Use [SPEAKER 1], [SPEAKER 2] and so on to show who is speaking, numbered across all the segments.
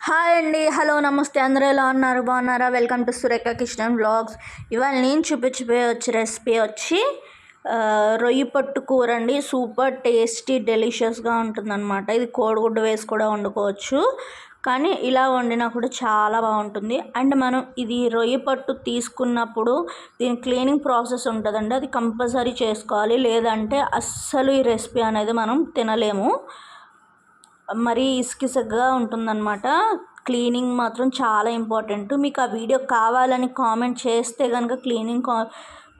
[SPEAKER 1] Hi అండి. Hello నమస్తే. అందరూ ఎలా ఉన్నారు? బాగున్నారా? Welcome to Surekha Kishan blogs ఇవాళ నేను చూపించిపోయే వచ్చే రెసిపీ వచ్చి రొయ్యి పట్టు కూర అండి సూపర్ టేస్టీ డెలిషియస్గా ఉంటుందన్నమాట. ఇది కోడిగుడ్డు వేసి కూడా వండుకోవచ్చు. కానీ ఇలా వండినా కూడా చాలా బాగుంటుంది. అండ్ మనం ఇది రొయ్యి పట్టు తీసుకున్నప్పుడు దీని క్లీనింగ్ ప్రాసెస్ ఉంటుందండి. అది కంపల్సరీ చేసుకోవాలి. లేదంటే అస్సలు ఈ రెసిపీ అనేది మనం తినలేము. మరీ ఇసుకిసగ్గా ఉంటుందన్నమాట. క్లీనింగ్ మాత్రం చాలా ఇంపార్టెంట్. మీకు ఆ వీడియో కావాలని కామెంట్ చేస్తే కనుక క్లీనింగ్ కా-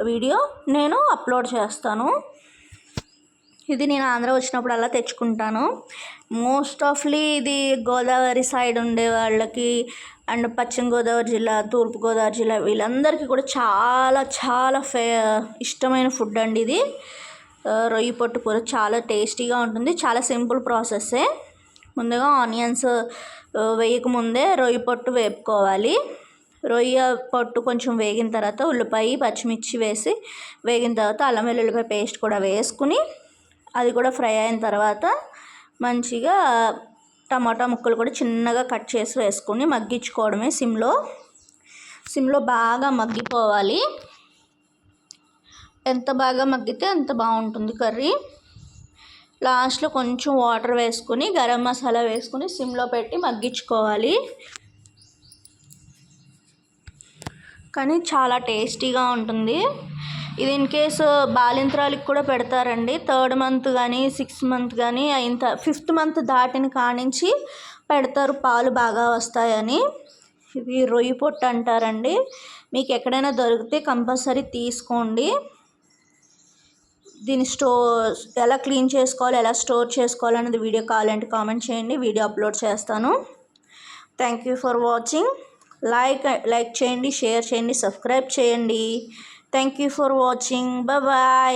[SPEAKER 1] వీడియో నేను అప్లోడ్ చేస్తాను. ఇది నేను ఆంధ్ర వచ్చినప్పుడు అలా తెచ్చుకుంటాను. మోస్ట్ ఆఫ్లీ ఇది గోదావరి సైడ్ ఉండే వాళ్ళకి అండ్ పశ్చిమ గోదావరి జిల్లా తూర్పు గోదావరి జిల్లా వీళ్ళందరికీ కూడా చాలా చాలా ఫే ఇష్టమైన ఫుడ్ అండి ఇది. రొయ్యి పొట్టు కూర చాలా టేస్టీగా ఉంటుంది. చాలా సింపుల్ ప్రాసెస్సే. ముందుగా ఆనియన్స్ వేయకముందే వేయక ముందే రొయ్యి పొట్టు వేపుకోవాలి. రొయ్య పొట్టు కొంచెం వేగిన తర్వాత ఉల్లిపాయ పచ్చిమిర్చి వేసి వేగిన తర్వాత అల్లం వెల్లుల్లిపాయ పేస్ట్ కూడా వేసుకుని అది కూడా ఫ్రై అయిన తర్వాత మంచిగా టమాటా ముక్కలు కూడా చిన్నగా కట్ చేసి వేసుకొని మగ్గించుకోవడమే సిమ్లో. సిమ్లో బాగా మగ్గిపోవాలి. ఎంత బాగా మగ్గితే అంత బాగుంటుంది కర్రీ. లాస్ట్లో కొంచెం వాటర్ వేసుకుని గరం మసాలా వేసుకొని సిమ్లో పెట్టి మగ్గించుకోవాలి. కానీ చాలా టేస్టీగా ఉంటుంది. ఇది ఇన్ కేసు బాలింత్రాలకి కూడా పెడతారండి. థర్డ్ మంత్ కానీ సిక్స్త్ మంత్ కానీ అయిన ఫిఫ్త్ మంత్ దాటిన కానించి పెడతారు పాలు బాగా వస్తాయని. ఇవి రొయ్యి పొట్టు అంటారండి. మీకు ఎక్కడైనా దొరికితే కంపల్సరీ తీసుకోండి. దీన్ని స్టోర్ ఎలా క్లీన్ చేసుకోవాలి ఎలా స్టోర్ చేసుకోవాలి అనేది వీడియో కావాలంటే కామెంట్ చేయండి వీడియో అప్లోడ్ చేస్తాను. Thank you for watching like like చేయండి షేర్ చేయండి సబ్స్క్రైబ్ చేయండి. Thank you for watching bye